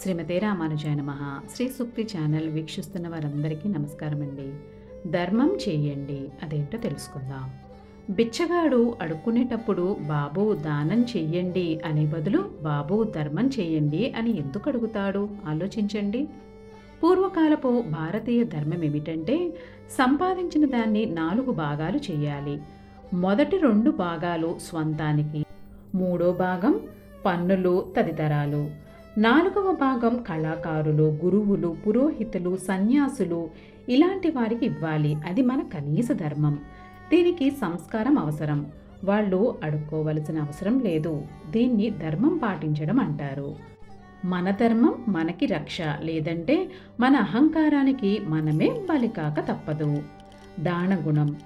శ్రీమతే రామానుజాయ నమ. శ్రీ సూక్తి ఛానల్ వీక్షిస్తున్న వారందరికీ నమస్కారం అండి ధర్మం చేయండి అదేంటో తెలుసుకుందాం. బిచ్చగాడు అడుక్కునేటప్పుడు బాబు దానం చెయ్యండి అనే బదులు బాబు ధర్మం చేయండి అని ఎందుకు అడుగుతాడు? ఆలోచించండి. పూర్వకాలపు భారతీయ ధర్మం ఏమిటంటే సంపాదించిన దాన్ని నాలుగు భాగాలు చేయాలి మొదటి రెండు భాగాలు స్వంతానికి మూడో భాగం పన్నులు తదితరాలు. నాలుగవ భాగం కళాకారులు గురువులు పురోహితులు సన్యాసులు ఇలాంటి వారికి ఇవ్వాలి. అది మన కనీస ధర్మం. దీనికి సంస్కారం అవసరం. వాళ్ళు అడుక్కోవలసిన అవసరం లేదు. దీన్ని ధర్మం పాటించడం అంటారు. మన ధర్మం మనకి రక్ష. లేదంటే మన అహంకారానికి మనమే బలికాక తప్పదు. దానగుణం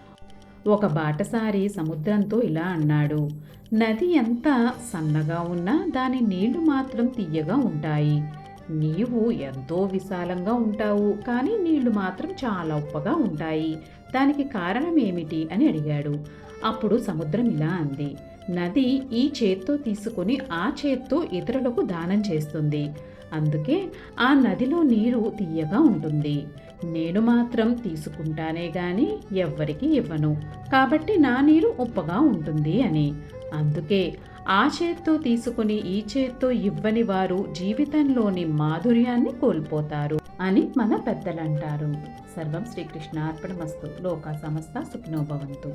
ఒక బాటసారి సముద్రంతో ఇలా అన్నాడు. నది ఎంత సన్నగా ఉన్నా దాని నీళ్ళు మాత్రం తీయగా ఉంటాయి. నీవు ఎంతో విశాలంగా ఉంటావు కానీ నీళ్ళు మాత్రం చాలా ఉప్పగా ఉంటాయి. దానికి కారణం ఏమిటి అని అడిగాడు. అప్పుడు సముద్రం ఇలా అంది. నది ఈ చేత్తో తీసుకుని ఆ చేత్తో ఇతరులకు దానం చేస్తుంది. అందుకే ఆ నదిలో నీరు తీయగా ఉంటుంది. నేను మాత్రం తీసుకుంటానే గాని ఎవ్వరికి ఇవ్వను. కాబట్టి నా నీరు ఉప్పగా ఉంటుంది అని. అందుకే ఆ చేత్తో తీసుకుని ఈ చేత్తో ఇవ్వని వారు జీవితంలోని మాధుర్యాన్ని కోల్పోతారు అని మన పెద్దలంటారు. సర్వం శ్రీకృష్ణ అర్పణమస్తు లోక సమస్త సుఖినోభవంతు